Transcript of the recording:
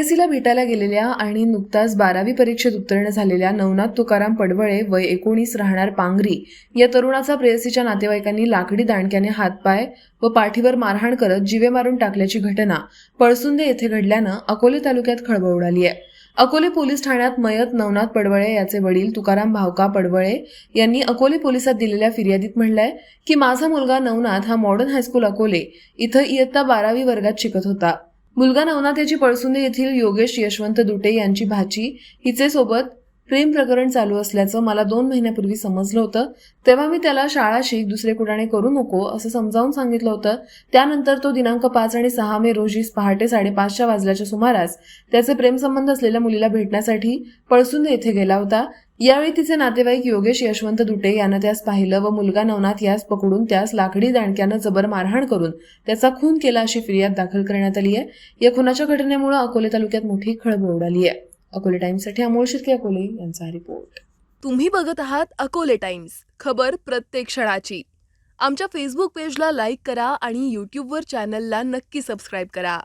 प्रेयसीला भेटायला गेलेल्या आणि नुकताच बारावी परीक्षेत उत्तीर्ण झालेल्या नवनाथ तुकाराम पडवळे वय एकोणीस राहणार पांगरी या तरुणाचा प्रेयसीच्या नातेवाईकांनी लाकडी दांडक्याने हातपाय व पाठीवर मारहाण करत जिवे मारून टाकल्याची घटना पळसुंदे येथे घडल्यानं अकोले तालुक्यात खळबळ उडाली आहे. अकोले पोलीस ठाण्यात मयत नवनाथ पडवळे याचे वडील तुकाराम भावका पडवळे यांनी अकोले पोलिसात दिलेल्या फिर्यादीत म्हणलंय की माझा मुलगा नवनाथ हा मॉडर्न हायस्कूल अकोले इथं इयत्ता बारावी वर्गात शिकत होता. मुलगा नवनाथ याची पळसुंदे येथील योगेश यशवंत दुटे यांची भाची हिचे सोबत प्रेम प्रकरण चालू असल्याचं मला दोन महिन्यापूर्वी समजलं होतं. तेव्हा मी त्याला शाळा शिक दुसरे कुठाने करू नको असं समजावून सांगितलं होतं. त्यानंतर तो दिनांक पाच आणि सहा मे रोजी पहाटे साडेपाचच्या वाजल्याच्या सुमारास त्याचे प्रेमसंबंध असलेल्या मुलीला भेटण्यासाठी पळसुंदे येथे गेला होता. यावेळी तिचे नातेवाईक योगेश यशवंत दुटे यानं त्यास पाहिलं व मुलगा नवनाथ यास पकडून त्यास लाकडी दांडक्यानं जबर मारहाण करून त्याचा खून केला अशी फिर्याद दाखल करण्यात आली आहे. या खुनाच्या घटनेमुळे अकोले तालुक्यात मोठी खळबळ उडाली आहे. अकोले टाइम्ससाठी अमोल शिर्के अकोले यांचा रिपोर्ट. तुम्ही बघत आहात अकोले टाइम्स खबर प्रत्येक क्षणाची. आमच्या फेसबुक पेजला लाईक करा आणि यूट्यूबवर चॅनलला नक्की सबस्क्राईब करा.